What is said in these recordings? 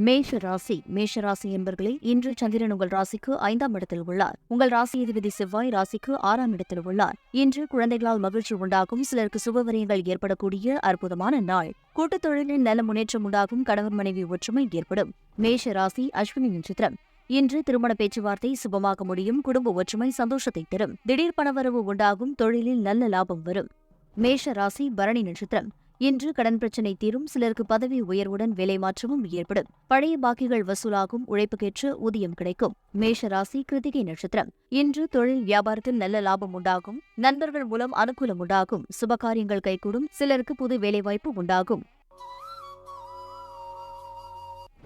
மேஷ ராசி. மேஷ ராசி என்பர்களே இன்று சந்திரன் உங்கள் ராசிக்கு ஐந்தாம் இடத்தில் உள்ளார். உங்கள் ராசி அதிபதி செவ்வாய் ராசிக்கு ஆறாம் இடத்தில் உள்ளார். இன்று குழந்தைகளால் மகிழ்ச்சி உண்டாகும். சிலருக்கு சுபவரியங்கள் ஏற்படக்கூடிய அற்புதமான நாள். கூட்டுத் தொழிலில் நல்ல முன்னேற்றம் உண்டாகும். கணவன் மனைவி ஒற்றுமை ஏற்படும். மேஷ ராசி அஸ்வினி நட்சத்திரம் இன்று திருமண பேச்சுவார்த்தை சுபமாக முடியும். குடும்ப ஒற்றுமை சந்தோஷத்தை தரும். திடீர் பணவரவு உண்டாகும். தொழிலில் நல்ல லாபம் வரும். மேஷ ராசி பரணி நட்சத்திரம் இன்று கடன் பிரச்சினை தீரும் சிலருக்கு பதவி உயர்வுடன் வேலை மாற்றமும் ஏற்படும். பழைய பாக்கிகள் வசூலாகும் உழைப்புக்கேற்ற ஊதியம் கிடைக்கும். மேஷ ராசி கிருத்திகை நட்சத்திரம். இன்று தொழில் வியாபாரத்தில் நல்ல லாபம் உண்டாகும் நண்பர்கள் மூலம் அனுகூலம் உண்டாகும் சுபகாரியங்கள் கைகூடும் சிலருக்கு புது வேலைவாய்ப்பு உண்டாகும்.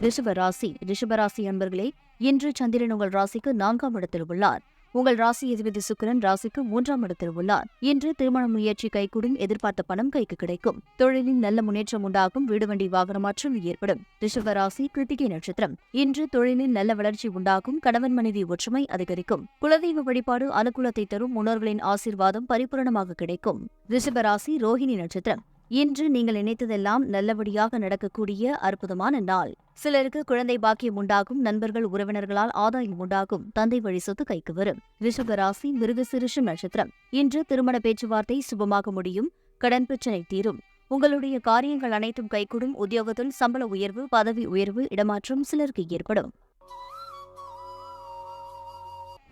ரிஷபராசி ரிஷபராசி அன்பர்களே இன்று சந்திரன் உங்கள் ராசிக்கு நான்காம் இடத்தில் உள்ளார். உங்கள் ராசி எதிபதி சுக்கிரன் ராசிக்கு மூன்றாம் இடத்தில் உள்ளார். இன்று திருமண முயற்சி கைகூடும் எதிர்பார்த்த பணம் கைக்கு கிடைக்கும். தொழிலில் நல்ல முன்னேற்றம் உண்டாகும். வீடு வண்டி வாகன மாற்றம் ஏற்படும். ரிஷப ராசி கிருத்திகை நட்சத்திரம். இன்று தொழிலில் நல்ல வளர்ச்சி உண்டாகும். கணவன் மனைவி ஒற்றுமை அதிகரிக்கும். குலதெய்வ வழிபாடு அனுகூலத்தை தரும். முன்னோர்களின் ஆசீர்வாதம் பரிபூரணமாக கிடைக்கும். ரிஷப ராசி ரோஹிணி நட்சத்திரம். இன்று நீங்கள் நினைத்ததெல்லாம் நல்லபடியாக நடக்கக்கூடிய அற்புதமான நாள். சிலருக்கு குழந்தை பாக்கியம் உண்டாகும் நண்பர்கள் உறவினர்களால் ஆதாயம் உண்டாகும் தந்தை வழி சொத்து கைக்கு வரும். ரிஷப ராசி மிருகசிருஷம் நட்சத்திரம். இன்று திருமண பேச்சுவார்த்தை சுபமாக முடியும் கடன் பிரச்சனை தீரும். உங்களுடைய காரியங்கள் அனைத்தும் கைகூடும் உத்தியோகத்தில் சம்பள உயர்வு பதவி உயர்வு இடமாற்றம் சிலருக்கு ஏற்படும்.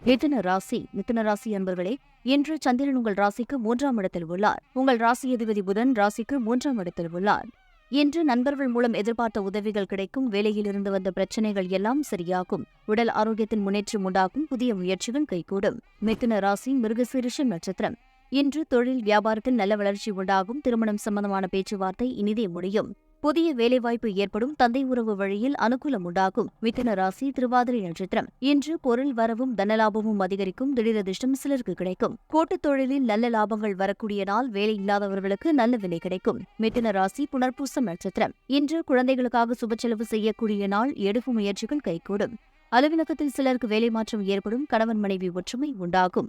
மிதுன ராசி மிதுன ராசி அன்பர்களே இன்று சந்திரன் உங்கள் ராசிக்கு மூன்றாம் இடத்தில் உள்ளார். உங்கள் ராசி அதிபதி புதன் ராசிக்கு மூன்றாம் இடத்தில் உள்ளார். இன்று நண்பர்கள் மூலம் எதிர்பார்த்த உதவிகள் கிடைக்கும் வேலையிலிருந்து வந்த பிரச்சனைகள் எல்லாம் சரியாகும். உடல் ஆரோக்கியத்தின் முன்னேற்றம் உண்டாகும் புதிய முயற்சிகள் கைகூடும். மிதுன ராசி மிருகசீரிஷம் நட்சத்திரம். இன்று தொழில் வியாபாரத்தில் நல்ல வளர்ச்சி உண்டாகும் திருமணம் சம்பந்தமான பேச்சுவார்த்தை இனிதே முடியும். புதிய வேலைவாய்ப்பு ஏற்படும் தந்தை உறவு வழியில் அனுகூலம் உண்டாகும். மிதன ராசி திருவாதிரை நட்சத்திரம். இன்று பொருள் வரவும் தனலாபமும் அதிகரிக்கும் திடீரதிர்ஷ்டம் சிலருக்கு கிடைக்கும். கூட்டுத் தொழிலில் நல்ல லாபங்கள் வரக்கூடிய நாள் வேலை இல்லாதவர்களுக்கு நல்ல விலை கிடைக்கும். மிதன ராசி புனர்பூசம் நட்சத்திரம். இன்று குழந்தைகளுக்காக சுப செலவு செய்யக்கூடிய நாள் எடுப்பு முயற்சிகள் கைகூடும். அலுவலகத்தில் சிலருக்கு வேலை மாற்றம் ஏற்படும் கணவன் மனைவி ஒற்றுமை உண்டாகும்.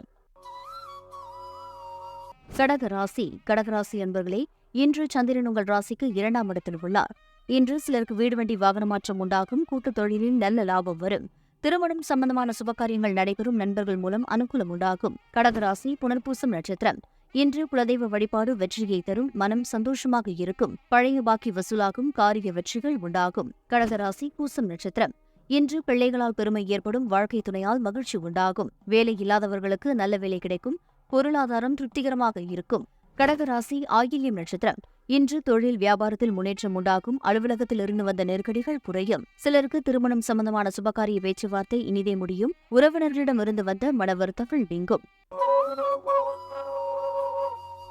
கடகராசி கடகராசி அன்பர்களே இன்று சந்திரன் உங்கள் ராசிக்கு இரண்டாம் இடத்தில் உள்ளார். இன்று சிலருக்கு வீடு வண்டி வாகன மாற்றம் உண்டாகும். கூட்டுத் தொழிலில் நல்ல லாபம் வரும். திருமணம் சம்பந்தமான சுபகாரியங்கள் நடைபெறும் நண்பர்கள் மூலம் அனுகூலம் உண்டாகும். கடகராசி புனர்பூசம் நட்சத்திரம். இன்று குலதெய்வ வழிபாடு வெற்றியை தரும் மனம் சந்தோஷமாக இருக்கும் பழைய பாக்கி வசூலாகும் காரிய வெற்றிகள் உண்டாகும். கடகராசி பூசம் நட்சத்திரம். இன்று பிள்ளைகளால் பெருமை ஏற்படும் வாழ்க்கை துணையால் மகிழ்ச்சி உண்டாகும். வேலை இல்லாதவர்களுக்கு நல்ல வேலை கிடைக்கும் பொருளாதாரம் திருப்திகரமாக இருக்கும். கடகராசி ஆயில்யம் நட்சத்திரம். இன்று தொழில் வியாபாரத்தில் முன்னேற்றம் உண்டாகும். அலுவலகத்தில் இருந்து வந்த நெருக்கடிகள் குறையும். சிலருக்கு திருமணம் சம்பந்தமான சுபகாரிய பேச்சுவார்த்தை இனிதே முடியும். உறவினர்களிடமிருந்து வந்த மன வருத்தங்கள் நீங்கும்.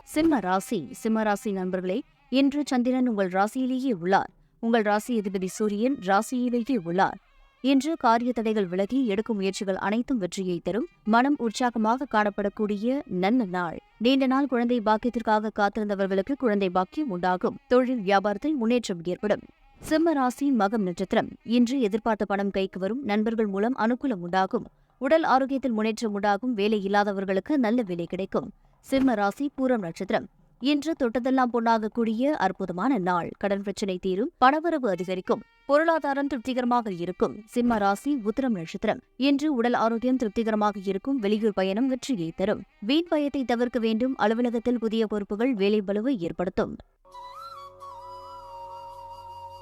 சிம்ம ராசி சிம்ம ராசி நண்பர்களே இன்று சந்திரன் உங்கள் ராசியிலேயே உள்ளார். உங்கள் ராசி அதிபதி சூரியன் ராசியிலேயே உள்ளார். இன்று காரிய தடைகள் விலகி எடுக்கும் முயற்சிகள் அனைத்தும் வெற்றியை தரும். மனம் உற்சாகமாக காணப்படக்கூடிய நல்ல நாள். நீண்ட நாள் குழந்தை பாக்கியத்திற்காக காத்திருந்தவர்களுக்கு குழந்தை பாக்கியம் உண்டாகும். தொழில் வியாபாரத்தில் முன்னேற்றம் ஏற்படும். சிம்ம ராசி மகம் நட்சத்திரம். இன்று எதிர்பார்த்த பணம் கைக்கு வரும். நண்பர்கள் மூலம் அனுகூலம் உண்டாகும். உடல் ஆரோக்கியத்தில் முன்னேற்றம் உண்டாகும். வேலை இல்லாதவர்களுக்கு நல்ல வேலை கிடைக்கும். சிம்ம ராசி பூரம் நட்சத்திரம். இன்று தொட்டதெல்லாம் பொன்னாகக்கூடிய அற்புதமான நாள். கடன் பிரச்சினை தீரும் பணவரவு அதிகரிக்கும் பொருளாதாரம் திருப்திகரமாக இருக்கும். சிம்ம ராசி உத்திரம் நட்சத்திரம். இன்று உடல் ஆரோக்கியம் திருப்திகரமாக இருக்கும் வெளியூர் பயணம் வெற்றியை தரும். வீண் பயத்தை தவிர்க்க வேண்டும் அலுவலகத்தில் புதிய பொறுப்புகள் வேலை பலுவை ஏற்படுத்தும்.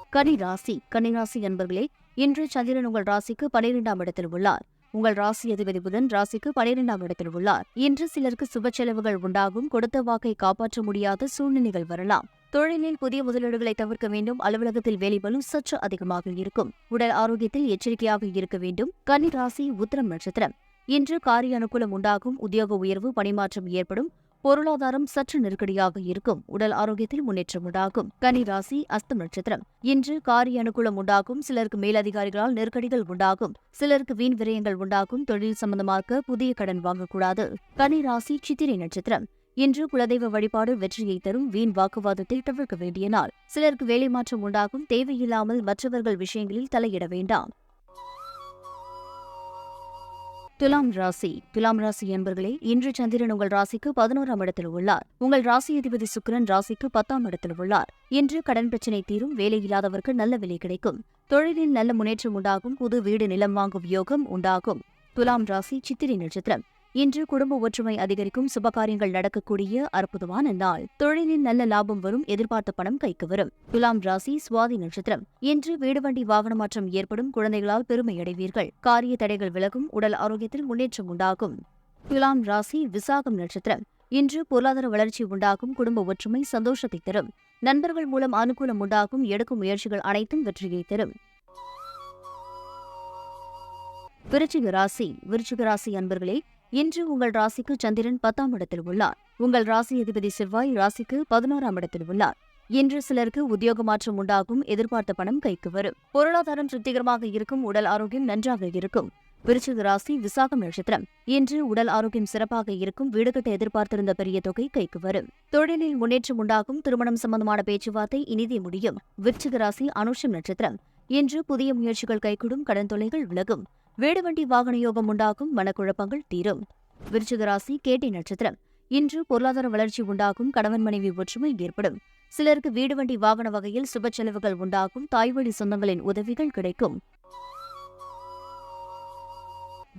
கனி ராசி கன்னிராசி என்பர்களே இன்று சந்திரன் உங்கள் ராசிக்கு பனிரெண்டாம் இடத்தில் உள்ளார். உங்கள் ராசி அதிபதி புதன் ராசிக்கு பனிரெண்டாம் இடத்தில் உள்ளார். இன்று சிலருக்கு சுப செலவுகள் உண்டாகும். கொடுத்த வாக்கை காப்பாற்ற முடியாத சூழ்நிலைகள் வரலாம். தொழிலில் புதிய முதலீடுகளை தவிர்க்க வேண்டும். அலுவலகத்தில் வேலைபலு சற்று அதிகமாக இருக்கும். உடல் ஆரோக்கியத்தில் எச்சரிக்கையாக இருக்க வேண்டும். கன்னி ராசி உத்திரம் நட்சத்திரம். இன்று காரிய அனுகூலம் உண்டாகும். உத்தியோக உயர்வு பணிமாற்றம் ஏற்படும். பொருளாதாரம் சற்று நெருக்கடியாக இருக்கும். உடல் ஆரோக்கியத்தில் முன்னேற்றம் உண்டாகும். கனி ராசி அஸ்தம் நட்சத்திரம். இன்று காரிய அனுகூலம் உண்டாகும். சிலருக்கு மேலதிகாரிகளால் நெருக்கடிகள் உண்டாகும். சிலருக்கு வீண் விரயங்கள் உண்டாகும். தொழில் சம்பந்தமாக புதிய கடன் வாங்கக்கூடாது. கனி ராசி சித்திரை நட்சத்திரம். இன்று குலதெய்வ வழிபாடு வெற்றியை தரும். வீண் வாக்குவாதத்தை தவிர்க்க வேண்டிய நாள். சிலருக்கு வேலை மாற்றம் உண்டாகும். தேவையில்லாமல் மற்றவர்கள் விஷயங்களில் தலையிட வேண்டாம். துலாம் ராசி. துலாம் ராசி என்பர்களே இன்று சந்திரன் உங்கள் ராசிக்கு பதினோராம் இடத்தில் உள்ளார். உங்கள் ராசி அதிபதி சுக்கிரன் ராசிக்கு பத்தாம் இடத்தில் உள்ளார். இன்று கடன் பிரச்சினை தீரும் வேலையில்லாதவருக்கு நல்ல விலை கிடைக்கும். தொழிலில் நல்ல முன்னேற்றம் உண்டாகும் புது வீடு நிலம் வாங்கும் யோகம் உண்டாகும். துலாம் ராசி சித்திரை நட்சத்திரம். இன்று குடும்ப ஒற்றுமை அதிகரிக்கும் சுபகாரியங்கள் நடக்கக்கூடிய அற்புதமான நாள். தொழிலில் நல்ல லாபம் வரும் எதிர்பார்த்த பணம் கைக்கு வரும். துலாம் ராசி சுவாதி நட்சத்திரம். இன்று வீடுவண்டி வாகன மாற்றம் ஏற்படும். குழந்தைகளால் பெருமை அடைவீர்கள். காரிய தடைகள் விலகும். உடல் ஆரோக்கியத்தில் முன்னேற்றம் உண்டாகும். துலாம் ராசி விசாகம் நட்சத்திரம். இன்று பொருளாதார வளர்ச்சி உண்டாகும். குடும்ப ஒற்றுமை சந்தோஷத்தை தரும். நண்பர்கள் மூலம் அனுகூலம் உண்டாகும். எடுக்கும் முயற்சிகள் அனைத்தும் வெற்றியை தரும். விருச்சிக ராசி. விருச்சிக ராசி அன்பர்களே இன்று உங்கள் ராசிக்கு சந்திரன் பத்தாம் இடத்தில் உள்ளார். உங்கள் ராசி அதிபதி செவ்வாய் ராசிக்கு பதினோராம் இடத்தில் உள்ளார். இன்று சிலருக்கு உத்தியோக மாற்றம் உண்டாகும் எதிர்பார்த்த பணம் கைக்கு வரும். பொருளாதாரம் திருப்திகரமாக இருக்கும் உடல் ஆரோக்கியம் நன்றாக இருக்கும். விருச்சிக ராசி விசாகம் நட்சத்திரம். இன்று உடல் ஆரோக்கியம் சிறப்பாக இருக்கும் வீடு கட்ட எதிர்பார்த்திருந்த பெரிய தொகை கைக்கு வரும். தொழிலில் முன்னேற்றம் உண்டாகும் திருமணம் சம்பந்தமான பேச்சுவார்த்தை இனிதே முடியும். விருச்சிக ராசி அனுஷம் நட்சத்திரம். இன்று புதிய முயற்சிகள் கைகூடும் கடன் தொல்லைகள் விலகும். வேடுவண்டி வாகன யோகம் உண்டாகும் மனக்குழப்பங்கள் தீரும். விருச்சிகராசி கேட்டி நட்சத்திரம். இன்று பொருளாதார வளர்ச்சி உண்டாகும் கணவன் மனைவி ஒற்றுமை ஏற்படும். சிலருக்கு வீடு வண்டி வாகன வகையில் சுப செலவுகள் உண்டாகும் தாய்வழி சொந்தங்களின் உதவிகள் கிடைக்கும்.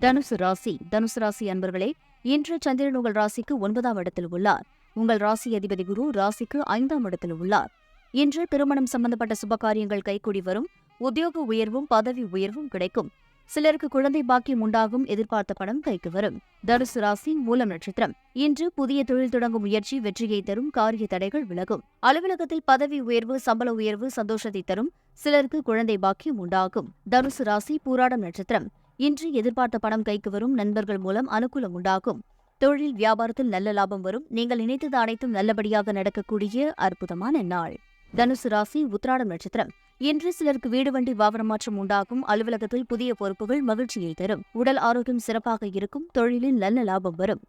தனுசு ராசி தனுசு ராசி அன்பர்களே இன்று சந்திரன் உங்கள் ராசிக்கு ஒன்பதாம் இடத்தில் உள்ளார். உங்கள் ராசி அதிபதி குரு ராசிக்கு ஐந்தாம் இடத்தில் உள்ளார். இன்று திருமணம் சம்பந்தப்பட்ட சுபகாரியங்கள் கைகூடி வரும் உத்தியோக உயர்வும் பதவி உயர்வும் கிடைக்கும். சிலருக்கு குழந்தை பாக்கியம் உண்டாகும் எதிர்பார்த்த பணம் கைக்கு வரும். தனுசு ராசி மூலம் நட்சத்திரம். இன்று புதிய தொழில் தொடங்கும் முயற்சி வெற்றியை தரும் காரிய தடைகள் விலகும். அலுவலகத்தில் பதவி உயர்வு சம்பள உயர்வு சந்தோஷத்தை தரும் சிலருக்கு குழந்தை பாக்கியம் உண்டாகும். தனுசு ராசி பூராடம் நட்சத்திரம். இன்று எதிர்பார்த்த பணம் கைக்கு வரும் நண்பர்கள் மூலம் அனுகூலம் உண்டாகும். தொழில் வியாபாரத்தில் நல்ல லாபம் வரும். நீங்கள் நினைத்தது அனைத்தும் நல்லபடியாக நடக்கக்கூடிய அற்புதமான நாள். தனுசு ராசி உத்ராடம் நட்சத்திரம். இன்று சிலருக்கு வீடு வண்டி வாகன மாற்றம் உண்டாகும். அலுவலகத்தில் புதிய பொறுப்புகள் மகிழ்ச்சியை தரும். உடல் ஆரோக்கியம் சிறப்பாக இருக்கும். தொழிலில் நல்ல லாபம் வரும்.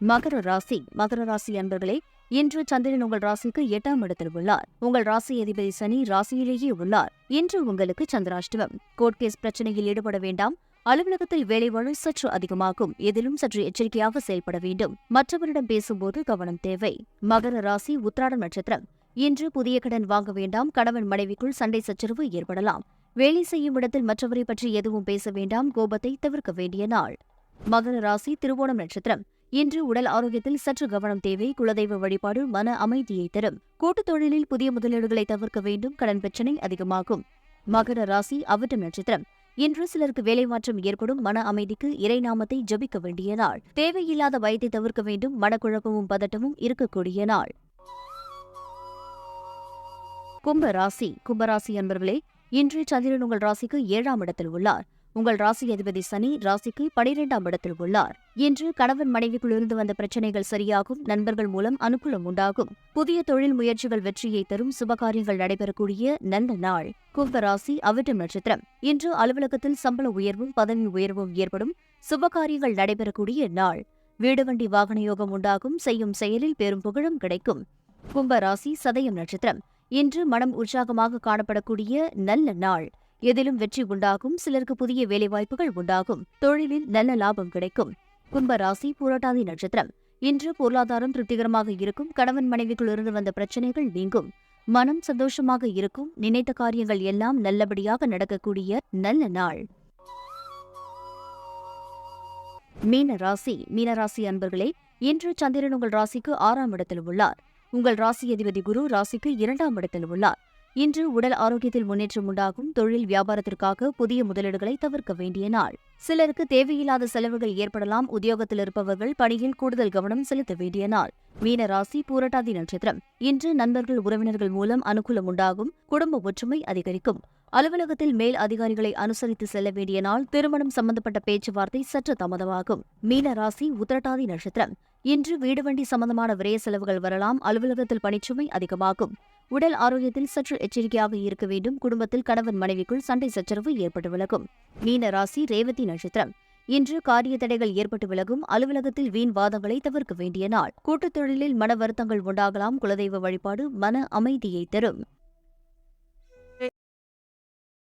மகர ராசி. மகர ராசி அன்பர்களே இன்று சந்திரன் உங்கள் ராசிக்கு எட்டாம் இடத்தில் உள்ளார். உங்கள் ராசி அதிபதி சனி ராசியிலேயே உள்ளார். இன்று உங்களுக்கு சந்திராஷ்டமம். கோர்ட் கேஸ் பிரச்சனையில் ஈடுபட வேண்டாம். அலுவலகத்தில் வேலைவாழ் சற்று அதிகமாகும். எதிலும் சற்று எச்சரிக்கையாக செயல்பட வேண்டும். மற்றவரிடம் பேசும்போது கவனம் தேவை. மகர ராசி உத்ராட நட்சத்திரம். இன்று புதிய கடன் வாங்க வேண்டாம். கணவன் மனைவிக்குள் சண்டை சச்சரவு ஏற்படலாம். வேலை செய்யும் இடத்தில் மற்றவரை பற்றி எதுவும் பேச வேண்டாம். கோபத்தை தவிர்க்க வேண்டிய நாள். மகர ராசி திருவோணம் நட்சத்திரம். இன்று உடல் ஆரோக்கியத்தில் சற்று கவனம் தேவை. குலதெய்வ வழிபாடு மன அமைதியை தரும். கூட்டுத் தொழிலில் புதிய முதலீடுகளை தவிர்க்க வேண்டும். கடன் பிரச்சினை அதிகமாகும். மகர ராசி அவிட்டம் நட்சத்திரம். இன்று சிலருக்கு வேலை மாற்றம் ஏற்படும் மன அமைதிக்கு இறைநாமத்தை ஜபிக்க வேண்டிய நாள். தேவையில்லாத பயத்தை தவிர்க்க வேண்டும் மனக்குழப்பமும் பதட்டமும் இருக்கக்கூடிய நாள். கும்பராசி கும்பராசி என்பவர்களே இன்று சந்திரன் உங்கள் ராசிக்கு ஏழாம் இடத்தில் உள்ளார். உங்கள் ராசி அதிபதி சனி ராசிக்கு பனிரெண்டாம் இடத்தில் உள்ளார். இன்று கணவன் மனைவிக்குள் இருந்து வந்த பிரச்சனைகள் சரியாகும் நண்பர்கள் மூலம் அனுகூலம் உண்டாகும். புதிய தொழில் முயற்சிகள் வெற்றியை தரும் சுபகாரியங்கள் நடைபெறக்கூடிய நல்ல நாள். கும்பராசி அவிட்டம் நட்சத்திரம். இன்று அலுவலகத்தில் சம்பள உயர்வும் பதவி உயர்வும் ஏற்படும் சுபகாரியங்கள் நடைபெறக்கூடிய நாள். வீடு வண்டி வாகன யோகம் உண்டாகும் செய்யும் செயலில் பெரும் புகழும் கிடைக்கும். கும்பராசி சதயம் நட்சத்திரம். இன்று மனம் உற்சாகமாக காணப்படக்கூடிய நல்ல நாள். எதிலும் வெற்றி உண்டாகும் சிலருக்கு புதிய வேலைவாய்ப்புகள் உண்டாகும் தொழிலில் நல்ல லாபம் கிடைக்கும். கும்பராசி புரட்டாதி நட்சத்திரம். இன்று பொருளாதாரம் திருப்திகரமாக இருக்கும் கணவன் மனைவிக்குள்ளிருந்து வந்த பிரச்சனைகள் நீங்கும். மனம் சந்தோஷமாக இருக்கும் நினைத்த காரியங்கள் எல்லாம் நல்லபடியாக நடக்கக்கூடிய நல்ல நாள். மீன ராசி மீனராசி அன்பர்களே இன்று சந்திரன் உங்கள் ராசிக்கு ஆறாம் இடத்தில் உள்ளார். உங்கள் ராசி அதிபதி குரு ராசிக்கு இரண்டாம் இடத்தில் உள்ளார். இன்று உடல் ஆரோக்கியத்தில் முன்னேற்றம் உண்டாகும் தொழில் வியாபாரத்திற்காக புதிய முதலீடுகளை தவிர்க்க வேண்டிய நாள். சிலருக்கு தேவையில்லாத செலவுகள் ஏற்படலாம் உத்தியோகத்தில் இருப்பவர்கள் பணியில் கூடுதல் கவனம் செலுத்த வேண்டிய நாள். மீன ராசி பூரட்டாதி நட்சத்திரம். இன்று நண்பர்கள் உறவினர்கள் மூலம் அனுகூலம் உண்டாகும் குடும்ப ஒற்றுமை அதிகரிக்கும். அலுவலகத்தில் மேல் அதிகாரிகளை அனுசரித்து செல்ல வேண்டிய நாள் திருமணம் சம்பந்தப்பட்ட பேச்சுவார்த்தை சற்று தாமதமாகும். மீன ராசி உத்திரட்டாதி நட்சத்திரம். இன்று வீடு வண்டி சம்பந்தமான விரய செலவுகள் வரலாம் அலுவலகத்தில் பணிச்சுமை அதிகமாகும். உடல் ஆரோக்கியத்தில் சற்று எச்சரிக்கையாக இருக்க வேண்டும். குடும்பத்தில் கணவன் மனைவிக்குள் சண்டை சச்சரவு ஏற்பட்டு விலகும். மீன ராசி ரேவதி நட்சத்திரம். இன்று காரிய தடைகள் ஏற்பட்டு விலகும். அலுவலகத்தில் வீண் வாதங்களை தவிர்க்க வேண்டிய நாள். கூட்டுத் தொழிலில் மன வருத்தங்கள் உண்டாகலாம். குலதெய்வ வழிபாடு மன அமைதியை தரும்.